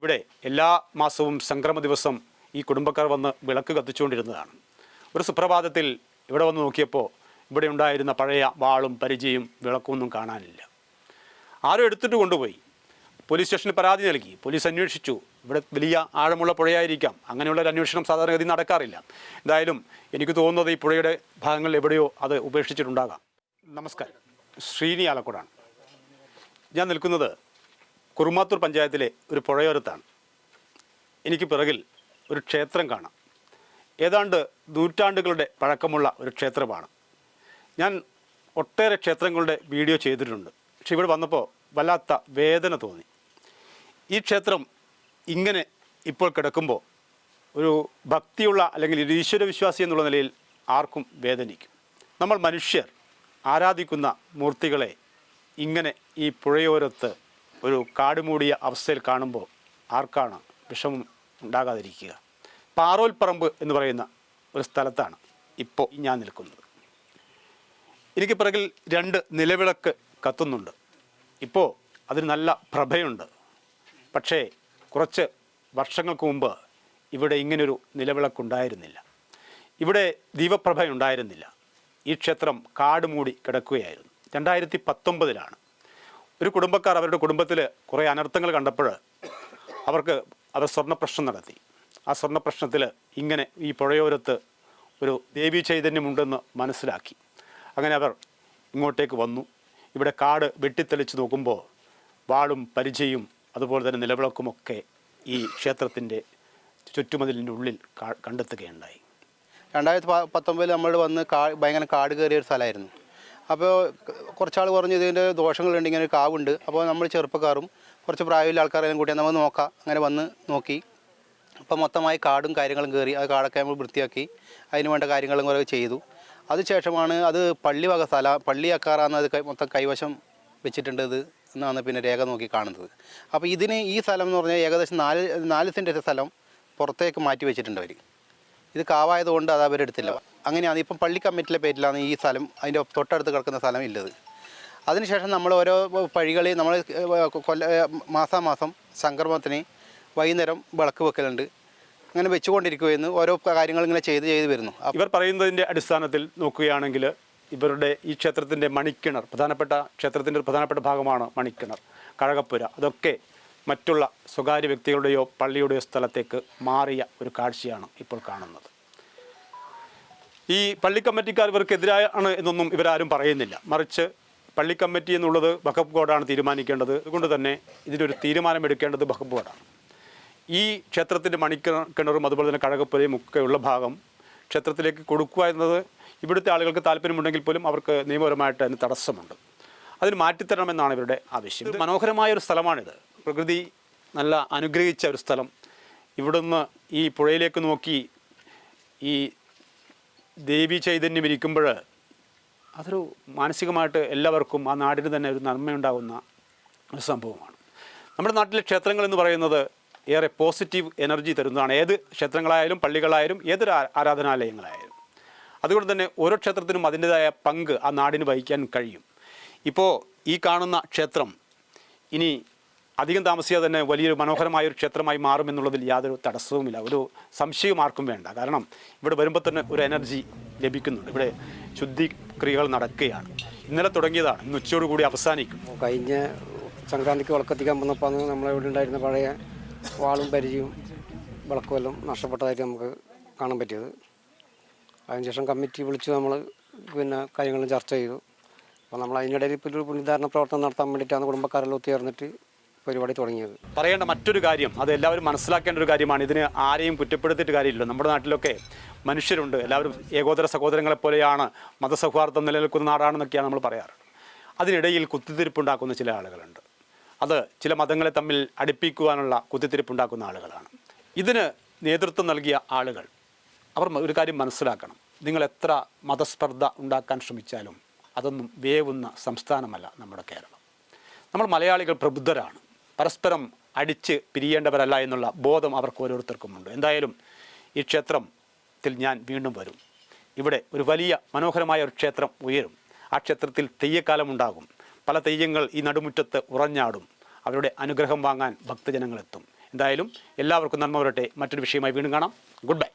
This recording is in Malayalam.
ഇവിടെ എല്ലാ മാസവും സംക്രമ ദിവസം ഈ കുടുംബക്കാർ വന്ന് വിളക്ക് കത്തിച്ചുകൊണ്ടിരുന്നതാണ്. ഒരു സുപ്രഭാതത്തിൽ ഇവിടെ വന്ന് നോക്കിയപ്പോൾ ഇവിടെ ഉണ്ടായിരുന്ന പഴയ വാളും പരിചയും വിളക്കൊന്നും കാണാനില്ല. ആരും എടുത്തിട്ട് കൊണ്ടുപോയി. പോലീസ് സ്റ്റേഷനിൽ പരാതി നൽകി. പോലീസ് അന്വേഷിച്ചു. ഇവിടെ വലിയ ആഴമുള്ള പുഴയായിരിക്കാം. അങ്ങനെയുള്ള ഒരു അന്വേഷണം സാധാരണഗതി നടക്കാറില്ല. എന്തായാലും എനിക്ക് തോന്നുന്നത് ഈ പുഴയുടെ ഭാഗങ്ങൾ എവിടെയോ അത് ഉപേക്ഷിച്ചിട്ടുണ്ടാകാം. നമസ്കാരം. ശ്രീനി ആലക്കോടാണ്. ഞാൻ നിൽക്കുന്നത് കുറുമാത്തൂർ പഞ്ചായത്തിലെ ഒരു പുഴയോരത്താണ്. എനിക്ക് പിറകിൽ ഒരു ക്ഷേത്രം കാണാം. ഏതാണ്ട് നൂറ്റാണ്ടുകളുടെ പഴക്കമുള്ള ഒരു ക്ഷേത്രമാണ്. ഞാൻ ഒട്ടേറെ ക്ഷേത്രങ്ങളുടെ വീഡിയോ ചെയ്തിട്ടുണ്ട്. പക്ഷെ ഇവിടെ വന്നപ്പോൾ വല്ലാത്ത വേദന തോന്നി. ഈ ക്ഷേത്രം ഇങ്ങനെ ഇപ്പോൾ കിടക്കുമ്പോൾ ഒരു ഭക്തിയുള്ള അല്ലെങ്കിൽ ഒരു ഈശ്വരവിശ്വാസി എന്നുള്ള നിലയിൽ ആർക്കും വേദനിക്കും. നമ്മൾ മനുഷ്യർ ആരാധിക്കുന്ന മൂർത്തികളെ ഇങ്ങനെ ഈ പുഴയോരത്ത് ഒരു കാടുമൂടിയ അവസ്ഥയിൽ കാണുമ്പോൾ ആർക്കാണ് വിഷമം ഉണ്ടാകാതിരിക്കുക? പാറോൽപ്പറമ്പ് എന്ന് പറയുന്ന ഒരു സ്ഥലത്താണ് ഇപ്പോൾ ഞാൻ നിൽക്കുന്നത്. എനിക്ക് പിറകിൽ രണ്ട് നിലവിളക്ക് കത്തുന്നുണ്ട്. ഇപ്പോൾ അതിന് നല്ല പ്രഭയുണ്ട്. പക്ഷേ കുറച്ച് വർഷങ്ങൾക്ക് മുമ്പ് ഇവിടെ ഇങ്ങനൊരു നിലവിളക്കുണ്ടായിരുന്നില്ല. ഇവിടെ ദീപപ്രഭയുണ്ടായിരുന്നില്ല. ഈ ക്ഷേത്രം കാട് മൂടി കിടക്കുകയായിരുന്നു. രണ്ടായിരത്തി പത്തൊമ്പതിലാണ് ഒരു കുടുംബക്കാർ അവരുടെ കുടുംബത്തിൽ കുറേ അനർത്ഥങ്ങൾ കണ്ടപ്പോൾ അവർക്ക് അവർ സ്വർണ പ്രശ്നം നടത്തി. ആ സ്വർണ പ്രശ്നത്തിൽ ഇങ്ങനെ ഈ പുഴയോരത്ത് ഒരു ദേവീ ചൈതന്യമുണ്ടെന്ന് മനസ്സിലാക്കി. അങ്ങനെ അവർ ഇങ്ങോട്ടേക്ക് വന്നു. ഇവിടെ കാട് വെട്ടിത്തെളിച്ച് നോക്കുമ്പോൾ വാളും പരിചയും അതുപോലെ തന്നെ നിലവിളക്കുമൊക്കെ ഈ ക്ഷേത്രത്തിന്റെ ചുറ്റുമതിലിന്റെ ഉള്ളിൽ കണ്ടെത്തുകയുണ്ടായി. രണ്ടായിരത്തി പത്തൊമ്പതിൽ നമ്മൾ വന്ന് കാ ഭയങ്കര കാട് കയറിയ ഒരു സ്ഥലമായിരുന്നു. അപ്പോൾ കുറച്ചാൾ പറഞ്ഞു ഇതിന്റെ ദോഷങ്ങളുണ്ട് ഇങ്ങനെ ഒരു കാവുണ്ട്. അപ്പോൾ നമ്മൾ ചെറുപ്പക്കാരും കുറച്ച് പ്രായമുള്ള ആൾക്കാരെല്ലാം കൂട്ടി നമ്മൾ നോക്കാം. അങ്ങനെ വന്ന് നോക്കി. അപ്പോൾ മൊത്തമായി കാടും കാര്യങ്ങളും കയറി ആ കാടൊക്കെ നമ്മൾ വൃത്തിയാക്കി അതിന് വേണ്ട കാര്യങ്ങളും കുറേ ചെയ്തു. അതിനുശേഷമാണ് അത് പള്ളി വക സ്ഥല പള്ളിയാക്കാറാണ് അത് മൊത്തം കൈവശം വെച്ചിട്ടുണ്ട് ഇത് എന്നാണ് പിന്നെ രേഖ നോക്കി കാണുന്നത്. അപ്പോൾ ഇതിന് ഈ സ്ഥലം എന്ന് പറഞ്ഞാൽ ഏകദേശം നാല് നാല് സെന്റ് സ്ഥലം പുറത്തേക്ക് മാറ്റി വെച്ചിട്ടുണ്ട് അവർ ഇത് കാവായതുകൊണ്ട് അത് അവരെടുത്തില്ല അങ്ങനെയാണ്. ഇപ്പം പള്ളി കമ്മിറ്റിയിലെ പേരിലാണ് ഈ സ്ഥലം അതിന്റെ തൊട്ടടുത്ത് കിടക്കുന്ന സ്ഥലം ഇല്ലത്. അതിനുശേഷം നമ്മൾ ഓരോ പഴികളിൽ നമ്മൾ കൊല്ല മാസാമാസം സംക്രമത്തിന് വൈകുന്നേരം വിളക്ക് വെക്കലുണ്ട്. അങ്ങനെ വെച്ചുകൊണ്ടിരിക്കുകയെന്ന് ഓരോ കാര്യങ്ങൾ ഇങ്ങനെ ചെയ്ത് ചെയ്ത് വരുന്നു. ഇവർ പറയുന്നതിന്റെ അടിസ്ഥാനത്തിൽ നോക്കുകയാണെങ്കിൽ ഇവരുടെ ഈ ക്ഷേത്രത്തിന്റെ മണിക്കിണർ പ്രധാനപ്പെട്ട ക്ഷേത്രത്തിന്റെ പ്രധാനപ്പെട്ട ഭാഗമാണ് മണിക്കിണർ കഴകപ്പുര. അതൊക്കെ മറ്റുള്ള സ്വകാര്യ വ്യക്തികളുടെയോ പള്ളിയുടെയോ സ്ഥലത്തേക്ക് മാറിയ ഒരു കാഴ്ചയാണ് ഇപ്പോൾ കാണുന്നത്. ഈ പള്ളി കമ്മിറ്റിക്കാർ ഇവർക്കെതിരാണ് എന്നൊന്നും ഇവരാരും പറയുന്നില്ല. മറിച്ച് പള്ളി കമ്മിറ്റി എന്നുള്ളത് വഖഫ് ബോർഡാണ് തീരുമാനിക്കേണ്ടത്. അതുകൊണ്ട് തന്നെ ഇതിനൊരു തീരുമാനമെടുക്കേണ്ടത് വഖഫ് ബോർഡാണ്. ഈ ക്ഷേത്രത്തിന്റെ മണിക്ക കിണറും അതുപോലെ തന്നെ കഴകപ്പുരയും ഒക്കെ ഉള്ള ഭാഗം ക്ഷേത്രത്തിലേക്ക് കൊടുക്കുക എന്നത് ഇവിടുത്തെ ആളുകൾക്ക് താല്പര്യമുണ്ടെങ്കിൽ പോലും അവർക്ക് നിയമപരമായിട്ട് അതിന് തടസ്സമുണ്ട്. അതിന് മാറ്റിത്തരണമെന്നാണ് ഇവരുടെ ആവശ്യം. മനോഹരമായ ഒരു സ്ഥലമാണിത്. പ്രകൃതി നല്ല അനുഗ്രഹിച്ച ഒരു സ്ഥലം. ഇവിടുന്ന് ഈ പുഴയിലേക്ക് നോക്കി ഈ ദേവി ചൈതന്യം ഇരിക്കുമ്പോൾ അതൊരു മാനസികമായിട്ട് എല്ലാവർക്കും ആ നാടിന് തന്നെ ഒരു നന്മയുണ്ടാകുന്ന ഒരു സംഭവമാണ്. നമ്മുടെ നാട്ടിലെ ക്ഷേത്രങ്ങൾ എന്ന് പറയുന്നത് ഏറെ പോസിറ്റീവ് എനർജി തരുന്നതാണ്. ഏത് ക്ഷേത്രങ്ങളായാലും പള്ളികളായാലും ഏതൊരു ആരാധനാലയങ്ങളായാലും. അതുകൊണ്ട് തന്നെ ഓരോ ക്ഷേത്രത്തിനും അതിന്റെതായ പങ്ക് ആ നാടിന് വഹിക്കാൻ കഴിയും. ഇപ്പോൾ ഈ കാണുന്ന ക്ഷേത്രം ഇനി അധികം താമസിയാതെ തന്നെ വലിയൊരു മനോഹരമായ ഒരു ക്ഷേത്രമായി മാറുമെന്നുള്ളതിൽ യാതൊരു തടസ്സവുമില്ല. ഒരു സംശയവും ആർക്കും വേണ്ട. കാരണം ഇവിടെ വരുമ്പോൾ തന്നെ ഒരു എനർജി ലഭിക്കുന്നുണ്ട്. ഇവിടെ ശുദ്ധിക്രിയകൾ നടക്കുകയാണ്. ഇന്നലെ തുടങ്ങിയതാണ്. ഇന്ന് ഉച്ചയോടുകൂടി അവസാനിക്കും. കഴിഞ്ഞ സംക്രാന്തിക്ക് വിളക്കത്തിക്കാൻ വന്നപ്പോൾ നമ്മളെ ഇവിടെ ഉണ്ടായിരുന്ന പഴയ വാളും പരിചയവും വിളക്കുമെല്ലാം നഷ്ടപ്പെട്ടതായിട്ട് നമുക്ക് കാണാൻ പറ്റിയത്. അതിനുശേഷം കമ്മിറ്റി വിളിച്ച് നമ്മൾ പിന്നെ കാര്യങ്ങളും ചർച്ച ചെയ്തു. അപ്പോൾ നമ്മൾ അതിനിടയിൽ ഇപ്പോൾ ഒരു പുനരുദ്ധാരണ പ്രവർത്തനം നടത്താൻ വേണ്ടിയിട്ടാണ് കുടുംബക്കാരെല്ലാം ഒത്തുചേർന്നിട്ട് പരിപാടി തുടങ്ങിയത്. പറയേണ്ട മറ്റൊരു കാര്യം അത് എല്ലാവരും മനസ്സിലാക്കേണ്ട ഒരു കാര്യമാണ്. ഇതിന് ആരെയും കുറ്റപ്പെടുത്തിയിട്ട് കാര്യമില്ല. നമ്മുടെ നാട്ടിലൊക്കെ മനുഷ്യരുണ്ട്. എല്ലാവരും ഏകോദര സഹോദരങ്ങളെ പോലെയാണ്. മതസൗഹാർദ്ദം നിലനിൽക്കുന്ന നാടാണെന്നൊക്കെയാണ് നമ്മൾ പറയാറ്. അതിനിടയിൽ കുത്തിത്തിരിപ്പുണ്ടാക്കുന്ന ചില ആളുകളുണ്ട്. അത് ചില മതങ്ങളെ തമ്മിൽ അടുപ്പിക്കുവാനുള്ള കുത്തിത്തിരിപ്പുണ്ടാക്കുന്ന ആളുകളാണ്. ഇതിന് നേതൃത്വം നൽകിയ ആളുകൾ അവർ ഒരു കാര്യം മനസ്സിലാക്കണം. നിങ്ങൾ എത്ര മതസ്പർദ്ധ ഉണ്ടാക്കാൻ ശ്രമിച്ചാലും അതൊന്നും വേവുന്ന സംസ്ഥാനമല്ല നമ്മുടെ കേരളം. നമ്മൾ മലയാളികൾ പ്രബുദ്ധരാണ്. പരസ്പരം അടിച്ച് പിരിയേണ്ടവരല്ല എന്നുള്ള ബോധം അവർക്ക് ഓരോരുത്തർക്കുമുണ്ട് എന്തായാലും ഈ ക്ഷേത്രത്തിൽ ഞാൻ വീണ്ടും വരും. ഇവിടെ ഒരു വലിയ മനോഹരമായ ഒരു ക്ഷേത്രം ഉയരും. ആ ക്ഷേത്രത്തിൽ തെയ്യക്കാലം ഉണ്ടാകും. പല തെയ്യങ്ങൾ ഈ നടുമുറ്റത്ത് ഉറഞ്ഞാടും. അവരുടെ അനുഗ്രഹം വാങ്ങാൻ ഭക്തജനങ്ങളെത്തും എന്തായാലും എല്ലാവർക്കും നന്മ വരട്ടെ. മറ്റൊരു വിഷയമായി വീണ്ടും കാണാം. Good bye